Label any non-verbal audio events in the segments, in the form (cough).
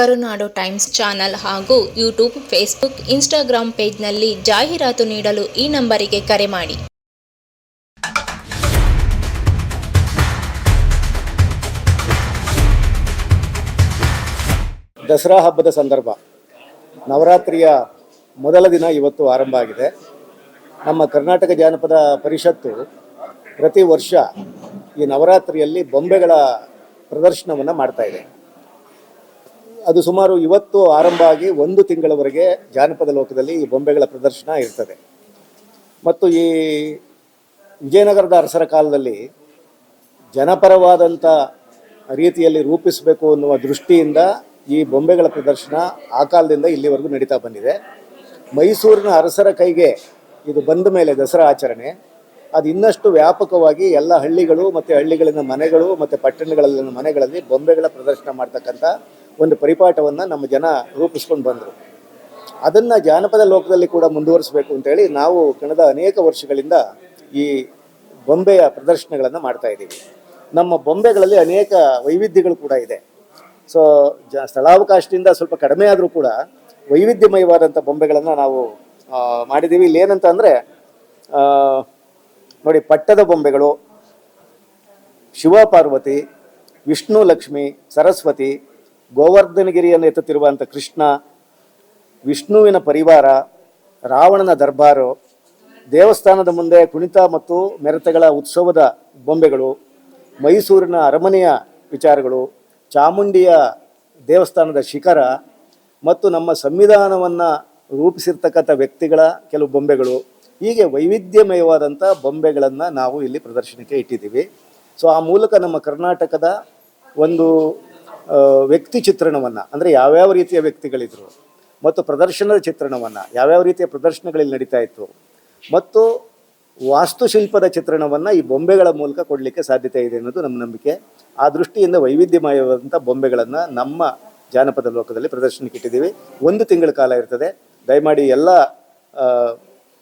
ಕರುನಾಡು times channel ಹಾಗೂ YouTube, Facebook Instagram ಪೇಜ್ನಲ್ಲಿ ಜಾಹೀರಾತು ನೀಡಲು ಈ ನಂಬರಿಗೆ ಕರೆ ಮಾಡಿ. ದಸರಾ ಹಬ್ಬದ ಸಂದರ್ಭ. ನವರಾತ್ರಿಯ ಮೊದಲ ದಿನ ಇವತ್ತು ಆರಂಭ ಆಗಿದೆ. ನಮ್ಮ ಕರ್ನಾಟಕ ಜಾನಪದ ಪರಿಷತ್ತು ಪ್ರತಿ ವರ್ಷ ಈ ನವರಾತ್ರಿಯಲ್ಲಿ ಬೊಂಬೆಗಳ ಪ್ರದರ್ಶನವನ್ನು ಮಾಡ್ತಾ ಇದೆ. ಅದು ಸುಮಾರು ಇವತ್ತು ಆರಂಭ ಆಗಿ ಒಂದು ತಿಂಗಳವರೆಗೆ ಜಾನಪದ ಲೋಕದಲ್ಲಿ ಈ ಬೊಂಬೆಗಳ ಪ್ರದರ್ಶನ ಇರ್ತದೆ. ಮತ್ತು ಈ ವಿಜಯನಗರದ ಅರಸರ ಕಾಲದಲ್ಲಿ ಜನಪರವಾದಂಥ ರೀತಿಯಲ್ಲಿ ರೂಪಿಸಬೇಕು ಅನ್ನುವ ದೃಷ್ಟಿಯಿಂದ ಈ ಬೊಂಬೆಗಳ ಪ್ರದರ್ಶನ ಆ ಕಾಲದಿಂದ ಇಲ್ಲಿವರೆಗೂ ನಡೀತಾ ಬಂದಿದೆ. ಮೈಸೂರಿನ ಅರಸರ ಕೈಗೆ ಇದು ಬಂದ ಮೇಲೆ ದಸರಾ ಆಚರಣೆ. ಅದು ಇನ್ನಷ್ಟು ವ್ಯಾಪಕವಾಗಿ ಎಲ್ಲ ಹಳ್ಳಿಗಳು ಮತ್ತು ಹಳ್ಳಿಗಳಿನ ಮನೆಗಳು ಮತ್ತು ಪಟ್ಟಣಗಳಲ್ಲಿನ ಮನೆಗಳಲ್ಲಿ ಬೊಂಬೆಗಳ ಪ್ರದರ್ಶನ ಮಾಡ್ತಕ್ಕಂಥ ಒಂದು ಪರಿಪಾಠವನ್ನು ನಮ್ಮ ಜನ ರೂಪಿಸ್ಕೊಂಡು ಬಂದರು. ಅದನ್ನು ಜಾನಪದ ಲೋಕದಲ್ಲಿ ಕೂಡ ಮುಂದುವರಿಸಬೇಕು ಅಂತೇಳಿ ನಾವು ಕಳೆದ ಅನೇಕ ವರ್ಷಗಳಿಂದ ಈ ಬೊಂಬೆಯ ಪ್ರದರ್ಶನಗಳನ್ನು ಮಾಡ್ತಾ ಇದ್ದೀವಿ. ನಮ್ಮ ಬೊಂಬೆಗಳಲ್ಲಿ ಅನೇಕ ವೈವಿಧ್ಯಗಳು ಕೂಡ ಇದೆ. ಸೊ ಜ, ಸ್ಥಳಾವಕಾಶದಿಂದ ಸ್ವಲ್ಪ ಕಡಿಮೆ ಆದರೂ ಕೂಡ ವೈವಿಧ್ಯಮಯವಾದಂಥ ಬೊಂಬೆಗಳನ್ನು ನಾವು ಮಾಡಿದ್ದೀವಿ. ಇಲ್ಲಿ ಏನಂತ ಅಂದರೆ ನೋಡಿ ಪಟ್ಟದ ಬೊಂಬೆಗಳು ಶಿವ ಪಾರ್ವತಿ ವಿಷ್ಣು ಲಕ್ಷ್ಮಿ, ಸರಸ್ವತಿ ಗೋವರ್ಧನಗಿರಿಯನ್ನು ಎತ್ತುತ್ತಿರುವಂಥ ಕೃಷ್ಣ, ವಿಷ್ಣುವಿನ ಪರಿವಾರ, ರಾವಣನ ದರ್ಬಾರು, ದೇವಸ್ಥಾನದ ಮುಂದೆ ಕುಣಿತ ಮತ್ತು ಮೆರತೆಗಳ ಉತ್ಸವದ ಬೊಂಬೆಗಳು, ಮೈಸೂರಿನ ಅರಮನೆಯ ವಿಚಾರಗಳು, ಚಾಮುಂಡಿಯ ದೇವಸ್ಥಾನದ ಶಿಖರ ಮತ್ತು ನಮ್ಮ ಸಂವಿಧಾನವನ್ನು ರೂಪಿಸಿರ್ತಕ್ಕಂಥ ವ್ಯಕ್ತಿಗಳ ಕೆಲವು ಬೊಂಬೆಗಳು. ಹೀಗೆ ವೈವಿಧ್ಯಮಯವಾದಂಥ ಬೊಂಬೆಗಳನ್ನು ನಾವು ಇಲ್ಲಿ ಪ್ರದರ್ಶನಕ್ಕೆ ಇಟ್ಟಿದ್ದೀವಿ. ಸೊ ಆ ಮೂಲಕ ನಮ್ಮ ಕರ್ನಾಟಕದ ಒಂದು ವ್ಯಕ್ತಿ ಚಿತ್ರಣವನ್ನು ಅಂದರೆ ಯಾವ್ಯಾವ ರೀತಿಯ ವ್ಯಕ್ತಿಗಳಿದ್ರು ಮತ್ತು ಪ್ರದರ್ಶನದ ಚಿತ್ರಣವನ್ನು ಯಾವ್ಯಾವ ರೀತಿಯ ಪ್ರದರ್ಶನಗಳಲ್ಲಿ ನಡೀತಾ ಇತ್ತು ಮತ್ತು ವಾಸ್ತುಶಿಲ್ಪದ ಚಿತ್ರಣವನ್ನು ಈ ಬೊಂಬೆಗಳ ಮೂಲಕ ಕೊಡಲಿಕ್ಕೆ ಸಾಧ್ಯತೆ ಇದೆ ಅನ್ನೋದು ನಮ್ಮ ನಂಬಿಕೆ. ಆ ದೃಷ್ಟಿಯಿಂದ ವೈವಿಧ್ಯಮಯವಾದಂಥ ಬೊಂಬೆಗಳನ್ನು ನಮ್ಮ ಜಾನಪದ ಲೋಕದಲ್ಲಿ ಪ್ರದರ್ಶನಕ್ಕೆ ಇಟ್ಟಿದ್ದೀವಿ. ಒಂದು ತಿಂಗಳ ಕಾಲ ಇರ್ತದೆ. ದಯಮಾಡಿ ಎಲ್ಲ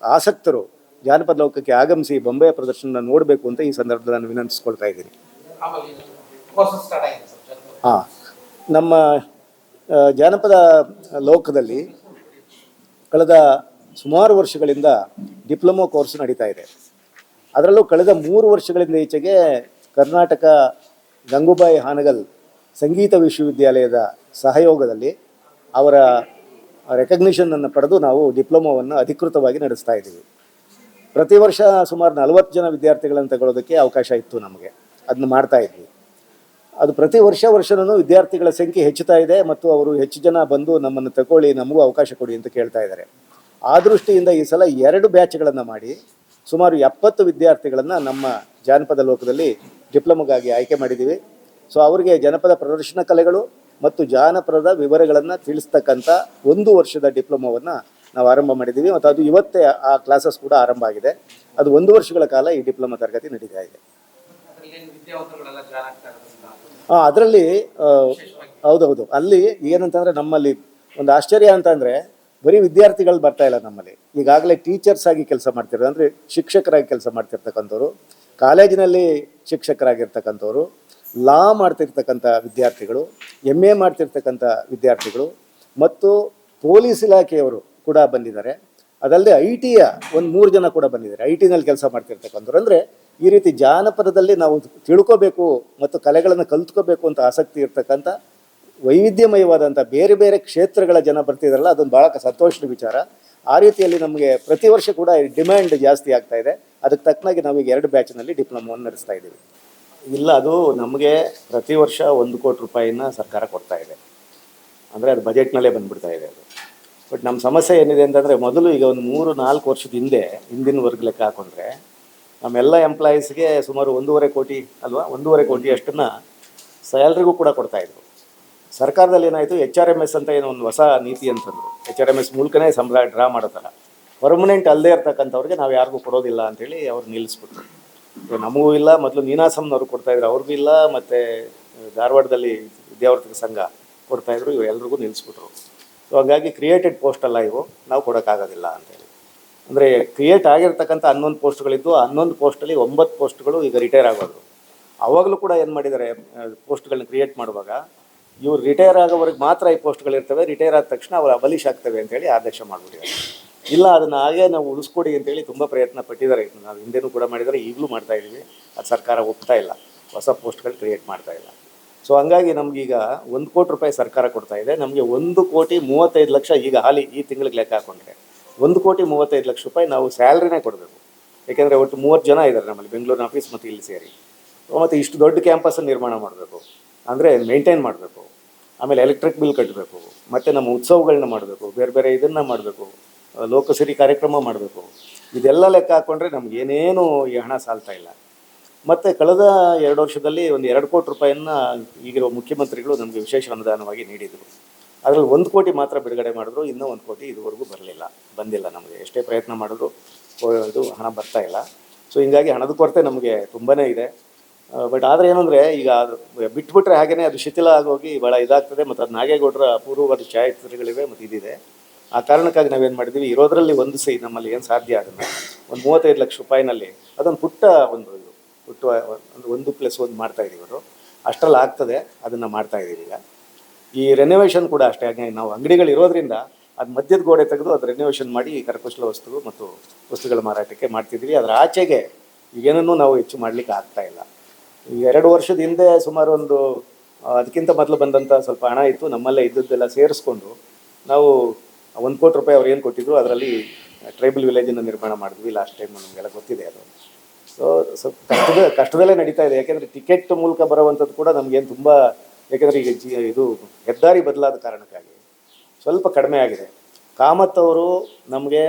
ಆಸಕ್ತರು ಜಾನಪದ ಲೋಕಕ್ಕೆ ಆಗಮಿಸಿ ಬೊಂಬೆಯ ಪ್ರದರ್ಶನ ನೋಡಬೇಕು ಅಂತ ಈ ಸಂದರ್ಭದಲ್ಲಿ ನಾನು ವಿನಂತಿಸ್ಕೊಳ್ತಾ ಇದ್ದೀನಿ. ಹಾಂ. ನಮ್ಮ ಜಾನಪದ ಲೋಕದಲ್ಲಿ ಕಳೆದ ಸುಮಾರು ವರ್ಷಗಳಿಂದ ಡಿಪ್ಲೊಮೊ ಕೋರ್ಸ್ ನಡೀತಾ ಇದೆ. ಅದರಲ್ಲೂ ಕಳೆದ ಮೂರು ವರ್ಷಗಳಿಂದ ಈಚೆಗೆ ಕರ್ನಾಟಕ ಗಂಗೂಬಾಯಿ ಹಾನಗಲ್ ಸಂಗೀತ ವಿಶ್ವವಿದ್ಯಾಲಯದ ಸಹಯೋಗದಲ್ಲಿ ಅವರ ರೆಕಗ್ನಿಷನನ್ನು ಪಡೆದು ನಾವು ಡಿಪ್ಲೊಮೊವನ್ನು ಅಧಿಕೃತವಾಗಿ ನಡೆಸ್ತಾ ಇದ್ದೀವಿ. ಪ್ರತಿ ವರ್ಷ ಸುಮಾರು ನಲವತ್ತು ಜನ ವಿದ್ಯಾರ್ಥಿಗಳನ್ನು ತಗೊಳ್ಳೋದಕ್ಕೆ ಅವಕಾಶ ಇತ್ತು ನಮಗೆ. ಅದನ್ನ ಮಾಡ್ತಾ ಇದ್ವಿ. ಅದು ಪ್ರತಿ ವರ್ಷ ವರ್ಷನೂ ವಿದ್ಯಾರ್ಥಿಗಳ ಸಂಖ್ಯೆ ಹೆಚ್ಚುತ್ತಾ ಇದೆ ಮತ್ತು ಅವರು ಹೆಚ್ಚು ಜನ ಬಂದು ನಮ್ಮನ್ನು ತಗೊಳ್ಳಿ, ನಮಗೂ ಅವಕಾಶ ಕೊಡಿ ಅಂತ ಕೇಳ್ತಾ ಇದ್ದಾರೆ. ಆ ದೃಷ್ಟಿಯಿಂದ ಈ ಸಲ ಎರಡು ಬ್ಯಾಚ್ಗಳನ್ನು ಮಾಡಿ ಸುಮಾರು ಎಪ್ಪತ್ತು ವಿದ್ಯಾರ್ಥಿಗಳನ್ನು ನಮ್ಮ ಜಾನಪದ ಲೋಕದಲ್ಲಿ ಡಿಪ್ಲೊಮೊಗಾಗಿ ಆಯ್ಕೆ ಮಾಡಿದ್ದೀವಿ. ಸೊ, ಅವರಿಗೆ ಜನಪದ ಪ್ರದರ್ಶನ ಕಲೆಗಳು ಮತ್ತು ಜಾನಪದ ವಿವರಗಳನ್ನು ತಿಳಿಸ್ತಕ್ಕಂಥ ಒಂದು ವರ್ಷದ ಡಿಪ್ಲೊಮೊವನ್ನು ನಾವು ಆರಂಭ ಮಾಡಿದ್ದೀವಿ ಮತ್ತು ಅದು ಇವತ್ತೇ ಆ ಕ್ಲಾಸಸ್ ಕೂಡ ಆರಂಭ ಆಗಿದೆ. ಅದು ಒಂದು ವರ್ಷಗಳ ಕಾಲ ಈ ಡಿಪ್ಲೊಮಾ ತರಗತಿ ನಡೀತಾ ಇದೆ. ಅದರಲ್ಲಿ ಹೌದೌದು. ಅಲ್ಲಿ ಏನಂತಂದ್ರೆ ನಮ್ಮಲ್ಲಿ ಒಂದು ಆಶ್ಚರ್ಯ ಅಂತಂದ್ರೆ ಬರೀ ವಿದ್ಯಾರ್ಥಿಗಳು ಬರ್ತಾ ಇಲ್ಲ ನಮ್ಮಲ್ಲಿ. ಈಗಾಗಲೇ ಟೀಚರ್ಸ್ ಆಗಿ ಕೆಲಸ ಮಾಡ್ತಿರೋದು. ಅಂದರೆ ಶಿಕ್ಷಕರಾಗಿ ಕೆಲಸ ಮಾಡ್ತಿರ್ತಕ್ಕಂಥವ್ರು, ಕಾಲೇಜಿನಲ್ಲಿ ಶಿಕ್ಷಕರಾಗಿರ್ತಕ್ಕಂಥವ್ರು ಲಾ ಮಾಡ್ತಿರ್ತಕ್ಕಂಥ ವಿದ್ಯಾರ್ಥಿಗಳು ಎಂ ಎ ಮಾಡ್ತಿರ್ತಕ್ಕಂಥ ವಿದ್ಯಾರ್ಥಿಗಳು, ಮತ್ತು ಪೊಲೀಸ್ ಇಲಾಖೆಯವರು ಕೂಡ ಬಂದಿದ್ದಾರೆ. ಅದಲ್ಲದೆ ಐ ಟಿಯ ಒಂದು ಮೂರು ಜನ ಕೂಡ ಬಂದಿದ್ದಾರೆ. ಐ ಟಿನಲ್ಲಿ ಕೆಲಸ ಮಾಡ್ತಿರ್ತಕ್ಕಂಥವ್ರು. ಅಂದರೆ ಈ ರೀತಿ ಜಾನಪದದಲ್ಲಿ ನಾವು ತಿಳ್ಕೋಬೇಕು ಮತ್ತು ಕಲೆಗಳನ್ನು ಕಲ್ತ್ಕೋಬೇಕು ಅಂತ ಆಸಕ್ತಿ ಇರ್ತಕ್ಕಂಥ ವೈವಿಧ್ಯಮಯವಾದಂಥ ಬೇರೆ ಬೇರೆ ಕ್ಷೇತ್ರಗಳ ಜನ ಬರ್ತಿದಾರಲ್ಲ, ಅದೊಂದು ಭಾಳ ಸಂತೋಷದ ವಿಚಾರ. ಆ ರೀತಿಯಲ್ಲಿ ನಮಗೆ ಪ್ರತಿ ವರ್ಷ ಕೂಡ ಡಿಮ್ಯಾಂಡ್ ಜಾಸ್ತಿ ಆಗ್ತಾ ಇದೆ. ಅದಕ್ಕೆ ತಕ್ಕನಾಗಿ ಈಗ ಎರಡು ಬ್ಯಾಚ್ನಲ್ಲಿ ಡಿಪ್ಲೊಮೊವನ್ನು ನಡೆಸ್ತಾ ಇದ್ದೀವಿ. ಇಲ್ಲ, ಅದು ನಮಗೆ ಪ್ರತಿ ವರ್ಷ ಒಂದು ಕೋಟಿ ರೂಪಾಯಿನ ಸರ್ಕಾರ ಕೊಡ್ತಾ ಇದೆ. ಅಂದರೆ ಅದು ಬಜೆಟ್ನಲ್ಲೇ ಬಂದ್ಬಿಡ್ತಾ ಇದೆ ಅದು. ಬಟ್ ನಮ್ಮ ಸಮಸ್ಯೆ ಏನಿದೆ ಅಂತಂದರೆ, ಮೊದಲು ಈಗ ಒಂದು ಮೂರು ನಾಲ್ಕು ವರ್ಷದ ಹಿಂದೆ ಹಿಂದಿನ ವರ್ಗ ಲೆಕ್ಕ ಹಾಕೊಂಡ್ರೆ ನಮ್ಮೆಲ್ಲ ಎಂಪ್ಲಾಯೀಸ್ಗೆ ಸುಮಾರು ಒಂದೂವರೆ ಕೋಟಿ ಅಲ್ವಾ, ಒಂದೂವರೆ ಕೋಟಿ ಅಷ್ಟನ್ನು ಸ್ಯಾಲ್ರಿಗೂ ಕೂಡ ಕೊಡ್ತಾಯಿದ್ರು ಸರ್ಕಾರದಲ್ಲಿ ಏನಾಯಿತು ಎಚ್ ಆರ್ ಎಂ ಎಸ್ ಅಂತ ಏನೋ ಒಂದು ಹೊಸ ನೀತಿ ಅಂತಂದ್ರು ಎಚ್ ಆರ್ ಎಂ ಎಸ್ ಮೂಲಕನೇ ಸಂಬಳ ಡ್ರಾ ಮಾಡೋ ಥರ. ಪರ್ಮನೆಂಟ್ ಅಲ್ಲದೇ ಇರ್ತಕ್ಕಂಥವ್ರಿಗೆ ನಾವು ಯಾರಿಗೂ ಕೊಡೋದಿಲ್ಲ ಅಂಥೇಳಿ ಅವ್ರು ನಿಲ್ಲಿಸ್ಬಿಟ್ರು. ನಮಗೂ ಇಲ್ಲ, ಮೊದಲು ನೀನಾಸಮ್ನವ್ರು ಕೊಡ್ತಾಯಿದ್ರು ಅವ್ರಿಗೂ ಇಲ್ಲ, ಮತ್ತು ಧಾರವಾಡದಲ್ಲಿ ವಿದ್ಯಾವರ್ತಕ ಸಂಘ ಕೊಡ್ತಾಯಿದ್ರು ಇವು ಎಲ್ರಿಗೂ ನಿಲ್ಲಿಸ್ಬಿಟ್ರು. ಸೊ ಹಾಗಾಗಿ ಕ್ರಿಯೇಟೆಡ್ ಪೋಸ್ಟ್ ಅಲ್ಲ ಇವು, ನಾವು ಕೊಡೋಕ್ಕಾಗೋದಿಲ್ಲ ಅಂತೇಳಿ ಅಂದರೆ ಕ್ರಿಯೇಟ್ ಆಗಿರ್ತಕ್ಕಂಥ ಹನ್ನೊಂದು ಪೋಸ್ಟ್ಗಳಿದ್ದು ಹನ್ನೊಂದು ಪೋಸ್ಟಲ್ಲಿ ಒಂಬತ್ತು ಪೋಸ್ಟ್ಗಳು ಈಗ ರಿಟೈರ್ ಆಗೋದು ಅವಾಗಲೂ ಕೂಡ ಏನು ಮಾಡಿದ್ದಾರೆ ಪೋಸ್ಟ್ಗಳನ್ನ ಕ್ರಿಯೇಟ್ ಮಾಡುವಾಗ, ಇವ್ರು ರಿಟೈರ್ ಆಗೋವರೆಗೆ ಮಾತ್ರ ಈ ಪೋಸ್ಟ್ಗಳಿರ್ತವೆ ರಿಟೈರ್ ಆದ ತಕ್ಷಣ ಅವರು ಅಬಲಿಷ್ ಆಗ್ತವೆ ಅಂತೇಳಿ ಆದೇಶ ಮಾಡಿಬಿಟ್ಟಿದ್ದಾರೆ. ಇಲ್ಲ, ಅದನ್ನು ಹಾಗೆ ನಾವು ಉಳಿಸ್ಕೊಡಿ ಅಂತೇಳಿ ತುಂಬ ಪ್ರಯತ್ನ ಪಟ್ಟಿದ್ದಾರೆ. ನಾವು ಹಿಂದೆನೂ ಕೂಡ ಮಾಡಿದ್ದಾರೆ, ಈಗಲೂ ಮಾಡ್ತಾ ಇದ್ದೀವಿ. ಅದು ಸರ್ಕಾರ ಒಪ್ತಾ ಇಲ್ಲ. ಹೊಸ ಪೋಸ್ಟ್ಗಳು ಕ್ರಿಯೇಟ್ ಮಾಡ್ತಾ ಇಲ್ಲ. ಸೊ ಹಂಗಾಗಿ ನಮಗೀಗ ಒಂದು ಕೋಟಿ ರೂಪಾಯಿ ಸರ್ಕಾರ ಕೊಡ್ತಾ ಇದೆ. ನಮಗೆ ಒಂದು ಕೋಟಿ ಮೂವತ್ತೈದು ಲಕ್ಷ ಈಗ ಹಾಲಿ ಈ ತಿಂಗಳಿಗೆ ಲೆಕ್ಕ ಹಾಕೊಂಡ್ರೆ. ಒಂದು ಕೋಟಿ ಮೂವತ್ತೈದು ಲಕ್ಷ ರೂಪಾಯಿ ನಾವು ಸ್ಯಾಲ್ರಿನೇ ಕೊಡಬೇಕು. ಯಾಕೆಂದರೆ ಒಟ್ಟು ಮೂವತ್ತು ಜನ ಇದ್ದಾರೆ ನಮ್ಮಲ್ಲಿ ಬೆಂಗಳೂರಿನ ಆಫೀಸ್ ಮತ್ತು ಇಲ್ಲಿ ಸೇರಿ. ಮತ್ತು ಇಷ್ಟು ದೊಡ್ಡ ಕ್ಯಾಂಪಸನ್ನು ನಿರ್ಮಾಣ ಮಾಡಬೇಕು. ಅಂದರೆ ಮೇಂಟೈನ್ ಮಾಡಬೇಕು. ಆಮೇಲೆ ಎಲೆಕ್ಟ್ರಿಕ್ ಬಿಲ್ ಕಟ್ಟಬೇಕು. ಮತ್ತು ನಮ್ಮ ಉತ್ಸವಗಳನ್ನ ಮಾಡಬೇಕು. ಬೇರೆ ಬೇರೆ ಇದನ್ನು ಮಾಡಬೇಕು. ಲೋಕಸಿರಿ ಕಾರ್ಯಕ್ರಮ ಮಾಡಬೇಕು. ಇದೆಲ್ಲ ಲೆಕ್ಕ ಹಾಕ್ಕೊಂಡ್ರೆ ನಮಗೇನೇನು ಈ ಹಣ ಸಾಲ್ತಾ ಇಲ್ಲ. ಮತ್ತು ಕಳೆದ ಎರಡು ವರ್ಷದಲ್ಲಿ ಒಂದು ಎರಡು ಕೋಟಿ ರೂಪಾಯಿಯನ್ನು ಈಗಿರೋ ಮುಖ್ಯಮಂತ್ರಿಗಳು ನಮಗೆ ವಿಶೇಷ ಅನುದಾನವಾಗಿ ನೀಡಿದರು. ಅದರಲ್ಲಿ ಒಂದು ಕೋಟಿ ಮಾತ್ರ ಬಿಡುಗಡೆ ಮಾಡಿದ್ರು, ಇನ್ನೂ ಒಂದು ಕೋಟಿ ಇದುವರೆಗೂ ಬರಲಿಲ್ಲ, ಬಂದಿಲ್ಲ ನಮಗೆ. ಎಷ್ಟೇ ಪ್ರಯತ್ನ ಮಾಡಿದ್ರು ಇದು ಹಣ ಬರ್ತಾ ಇಲ್ಲ. ಸೊ ಹಿಂಗಾಗಿ ಹಣದ ಕೊರತೆ ನಮಗೆ ತುಂಬಾ ಇದೆ. ಬಟ್ ಆದರೆ ಏನಂದರೆ, ಈಗ ಅದು ಬಿಟ್ಬಿಟ್ರೆ ಹಾಗೇ ಅದು ಶಿಥಿಲ ಆಗೋಗಿ ಭಾಳ ಇದಾಗ್ತದೆ, ಮತ್ತು ಅದು ನಾಗೇಗೌಡರ ಅಪೂರ್ವವಾದ ಛಾಯಾಚಿತ್ರಗಳಿವೆ, ಮತ್ತು ಇದಿದೆ. ಆ ಕಾರಣಕ್ಕಾಗಿ ನಾವೇನು ಮಾಡಿದ್ವಿ, ಇರೋದರಲ್ಲಿ ಒಂದು ಸೈ ನಮ್ಮಲ್ಲಿ ಏನು ಸಾಧ್ಯ ಅದನ್ನು ಒಂದು ಮೂವತ್ತೈದು ಲಕ್ಷ ರೂಪಾಯಿನಲ್ಲಿ ಅದೊಂದು ಪುಟ್ಟ ಒಂದು ಇದು, ಪುಟ್ಟ ಒಂದು ಒಂದು ಪ್ಲಸ್ ಒಂದು ಮಾಡ್ತಾಯಿದ್ದೀವಿ ಅವರು. ಅಷ್ಟರಲ್ಲಿ ಆಗ್ತದೆ, ಅದನ್ನು ಮಾಡ್ತಾಯಿದ್ದೀವಿ ಈಗ. ಈ ರೆನೋವೇಷನ್ ಕೂಡ ಅಷ್ಟೇ. ಹಾಗೆ ನಾವು ಅಂಗಡಿಗಳು ಇರೋದ್ರಿಂದ ಅದು ಮಧ್ಯದ ಗೋಡೆ ತೆಗೆದು ಅದು ರೆನೋವೇಷನ್ ಮಾಡಿ ಕರಕುಶಲ ವಸ್ತು ಮತ್ತು ವಸ್ತುಗಳ ಮಾರಾಟಕ್ಕೆ ಮಾಡ್ತಿದ್ವಿ. ಅದರ ಆಚೆಗೆ ಏನನ್ನು ನಾವು ಹೆಚ್ಚು ಮಾಡಲಿಕ್ಕೆ ಆಗ್ತಾ ಇಲ್ಲ. ಈ ಎರಡು ವರ್ಷದ ಹಿಂದೆ ಸುಮಾರು ಒಂದು ಅದಕ್ಕಿಂತ ಮೊದಲು ಬಂದಂಥ ಸ್ವಲ್ಪ ಹಣ ಇತ್ತು. ನಮ್ಮಲ್ಲೇ ಇದ್ದದ್ದೆಲ್ಲ ಸೇರಿಸ್ಕೊಂಡು ನಾವು ಒಂದು ಕೋಟಿ ರೂಪಾಯಿ ಅವ್ರು ಏನು ಕೊಟ್ಟಿದ್ರು ಅದರಲ್ಲಿ ಟ್ರೈಬಲ್ ವಿಲೇಜನ್ನು ನಿರ್ಮಾಣ ಮಾಡಿದ್ವಿ. ಲಾಸ್ಟ್ ಟೈಮ್ ನಮಗೆಲ್ಲ ಗೊತ್ತಿದೆ ಅದು. ಸೊ ಸ್ವಲ್ಪ ಕಷ್ಟದ, ಕಷ್ಟದಲ್ಲೇ ನಡೀತಾ ಇದೆ. ಯಾಕೆಂದರೆ ಟಿಕೆಟ್ ಮೂಲಕ ಬರುವಂಥದ್ದು ಕೂಡ ನಮಗೇನು ತುಂಬ ಯಾಕೆಂದರೆ ಈಗ ಜಿ ಇದು ಹೆದ್ದಾರಿ ಬದಲಾದ ಕಾರಣಕ್ಕಾಗಿ ಸ್ವಲ್ಪ ಕಡಿಮೆ ಆಗಿದೆ. ಕಾಮತ್ ಅವರು ನಮಗೆ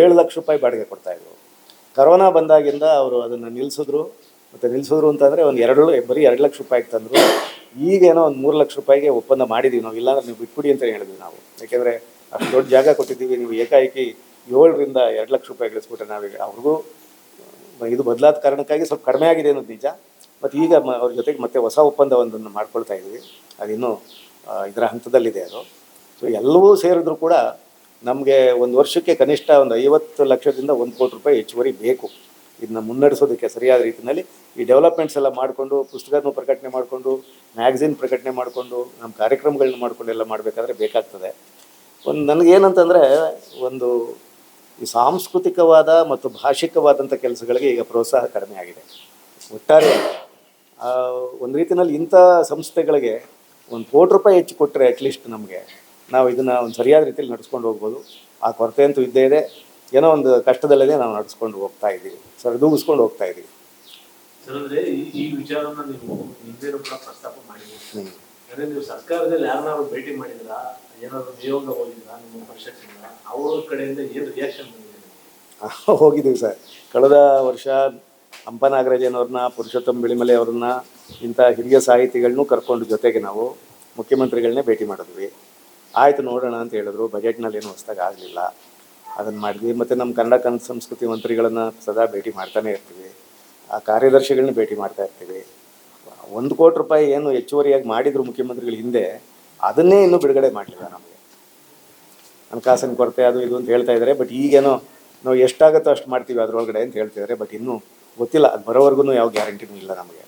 ಏಳು ಲಕ್ಷ ರೂಪಾಯಿ ಬಾಡಿಗೆ ಕೊಡ್ತಾಯಿದ್ರು ಕರೋನಾ ಬಂದಾಗಿಂದ ಅವರು ಅದನ್ನು ನಿಲ್ಲಿಸಿದ್ರು ಮತ್ತು ನಿಲ್ಲಿಸಿದ್ರು ಅಂತಂದರೆ ಒಂದು ಎರಡು ಬರೀ ಎರಡು ಲಕ್ಷ ರೂಪಾಯಿಗೆ ತಂದರು. ಈಗೇನೋ ಒಂದು ಮೂರು ಲಕ್ಷ ರೂಪಾಯಿಗೆ ಒಪ್ಪಂದ ಮಾಡಿದ್ದೀವಿ ನಾವು. ಇಲ್ಲಾಂದ್ರೆ ನೀವು ಬಿಟ್ಬಿಡಿ ಅಂತ ಹೇಳಿದ್ವಿ ನಾವು. ಯಾಕೆಂದರೆ ಅಷ್ಟು ದೊಡ್ಡ ಜಾಗ ಕೊಟ್ಟಿದ್ದೀವಿ. ನೀವು ಏಕಾಏಕಿ ಏಳರಿಂದ ಎರಡು ಲಕ್ಷ ರೂಪಾಯಿ ಗಳಿಸ್ಬಿಟ್ರೆ ನಾವೀಗ ಅವ್ರಿಗೂ ಇದು ಬದಲಾದ ಕಾರಣಕ್ಕಾಗಿ ಸ್ವಲ್ಪ ಕಡಿಮೆ ಆಗಿದೆ ಅನ್ನೋದು ನಿಜ. ಮತ್ತು ಈಗ ಮ- ಅವ್ರ ಜೊತೆಗೆ ಮತ್ತೆ ಹೊಸ ಒಪ್ಪಂದವೊಂದನ್ನು ಮಾಡ್ಕೊಳ್ತಾ ಇದ್ದೀವಿ. ಅದಿನ್ನೂ ಇದರ ಹಂತದಲ್ಲಿದೆ ಅದು. ಸೊ ಎಲ್ಲವೂ ಸೇರಿದ್ರು ಕೂಡ ನಮಗೆ ಒಂದು ವರ್ಷಕ್ಕೆ ಕನಿಷ್ಠ ಒಂದು ಐವತ್ತು ಲಕ್ಷದಿಂದ ಒಂದು ಕೋಟಿ ರೂಪಾಯಿ ಹೆಚ್ಚುವರಿ ಬೇಕು. ಇದನ್ನ ಮುನ್ನಡೆಸೋದಕ್ಕೆ ಸರಿಯಾದ ರೀತಿಯಲ್ಲಿ ಈ ಡೆವಲಪ್ಮೆಂಟ್ಸ್ ಎಲ್ಲ ಮಾಡಿಕೊಂಡು ಪುಸ್ತಕನೂ ಪ್ರಕಟಣೆ ಮಾಡಿಕೊಂಡು, ಮ್ಯಾಗಝಿನ್ ಪ್ರಕಟಣೆ ಮಾಡಿಕೊಂಡು, ನಮ್ಮ ಕಾರ್ಯಕ್ರಮಗಳನ್ನ ಮಾಡಿಕೊಂಡು ಎಲ್ಲ ಮಾಡಬೇಕಾದ್ರೆ ಬೇಕಾಗ್ತದೆ. ಒಂದು ನನಗೇನಂತಂದರೆ, ಒಂದು ಈ ಸಾಂಸ್ಕೃತಿಕವಾದ ಮತ್ತು ಭಾಷಿಕವಾದಂಥ ಕೆಲಸಗಳಿಗೆ ಈಗ ಪ್ರೋತ್ಸಾಹ ಕಡಿಮೆ ಆಗಿದೆ. ಒಟ್ಟಾರೆ ಒಂದು ರೀತಿಯಲ್ಲಿ ಇಂಥ ಸಂಸ್ಥೆಗಳಿಗೆ ಒಂದು ಕೋಟಿ ರೂಪಾಯಿ ಹೆಚ್ಚು ಕೊಟ್ಟರೆ ಅಟ್ಲೀಸ್ಟ್ ನಮಗೆ ನಾವು ಇದನ್ನು ಒಂದು ಸರಿಯಾದ ರೀತಿಯಲ್ಲಿ ನಡೆಸ್ಕೊಂಡು ಹೋಗ್ಬೋದು. ಆ ಕೊರತೆ ಅಂತೂ ಇದ್ದೇ ಇದೆ. ಏನೋ ಒಂದು ಕಷ್ಟದಲ್ಲದೆ ನಾವು ನಡೆಸ್ಕೊಂಡು ಹೋಗ್ತಾ ಇದ್ದೀವಿ. ಸರಿದೂಗಿಸ್ಕೊಂಡು ಹೋಗ್ತಾ ಇದ್ದೀವಿ. ಸರ್ ಅಂದ್ರೆ ಈ ಈ ವಿಚಾರವನ್ನ ನೀವು ಹಿಂದೆನೂ ಕೂಡ ಪ್ರಸ್ತಾಪ ಮಾಡಿದ್ದೀರಿ. ಹ್ಮ್. ನೀವು ಸರ್ಕಾರದಲ್ಲಿ ಯಾರನ್ನಾದ್ರು ಭೇಟಿ ಮಾಡಿದ್ರಾ? ಏನಾದ್ರು ನಿಯೋಗ ಹೋಗಿದ್ರಾ? ನಿಮ್ಮ ಪರಿಷತ್ತಿಂದ? ಅವ್ರ ಕಡೆಯಿಂದ ಏನು ರಿಯಾಕ್ಷನ್ ಬಂದಿದೆ ನಿಮ್ಗೆ? (laughs) ಹೋಗಿದ್ದೀವಿ ಸರ್. ಕಳೆದ ವರ್ಷ ಹಂಪ ನಾಗರಾಜನವ್ರನ್ನ ಪುರುಷೋತ್ತಮ ಬಿಳಿಮಲೆ ಅವ್ರನ್ನ, ಇಂಥ ಹಿರಿಯ ಸಾಹಿತಿಗಳನ್ನೂ ಕರ್ಕೊಂಡು ಜೊತೆಗೆ ನಾವು ಮುಖ್ಯಮಂತ್ರಿಗಳನ್ನೇ ಭೇಟಿ ಮಾಡಿದ್ವಿ. ಆಯಿತು ನೋಡೋಣ ಅಂತ ಹೇಳಿದ್ರು. ಬಜೆಟ್ನಲ್ಲಿ ಏನು ಹೊಸ್ದಾಗಿ ಆಗಲಿಲ್ಲ. ಅದನ್ನು ಮಾಡಿದ್ವಿ. ಮತ್ತು ನಮ್ಮ ಕನ್ನಡ ಕನ್ನಡ ಸಂಸ್ಕೃತಿ ಮಂತ್ರಿಗಳನ್ನು ಸದಾ ಭೇಟಿ ಮಾಡ್ತಾನೆ ಇರ್ತೀವಿ. ಆ ಕಾರ್ಯದರ್ಶಿಗಳನ್ನ ಭೇಟಿ ಮಾಡ್ತಾ ಇರ್ತೀವಿ. ಒಂದು ಕೋಟಿ ರೂಪಾಯಿ ಏನು ಹೆಚ್ಚುವರಿಯಾಗಿ ಮಾಡಿದ್ರು ಮುಖ್ಯಮಂತ್ರಿಗಳ ಹಿಂದೆ, ಅದನ್ನೇ ಇನ್ನೂ ಬಿಡುಗಡೆ ಮಾಡಲಿಲ್ಲ ನಮಗೆ. ಹಣಕಾಸಿನ ಕೊರತೆ ಅದು ಇದು ಅಂತ ಹೇಳ್ತಾ ಇದ್ದಾರೆ. ಬಟ್ ಈಗೇನೋ, ನಾವು ಎಷ್ಟಾಗುತ್ತೋ ಅಷ್ಟು ಮಾಡ್ತೀವಿ ಅದರೊಳಗಡೆ ಅಂತ ಹೇಳ್ತಿದ್ದಾರೆ. ಬಟ್ ಇನ್ನೂ ಗೊತ್ತಿಲ್ಲ ಅದು ಬರೋವರೆಗೂ ಯಾವ ಗ್ಯಾರಂಟಿನೂ ಇಲ್ಲ ನಮಗೆ.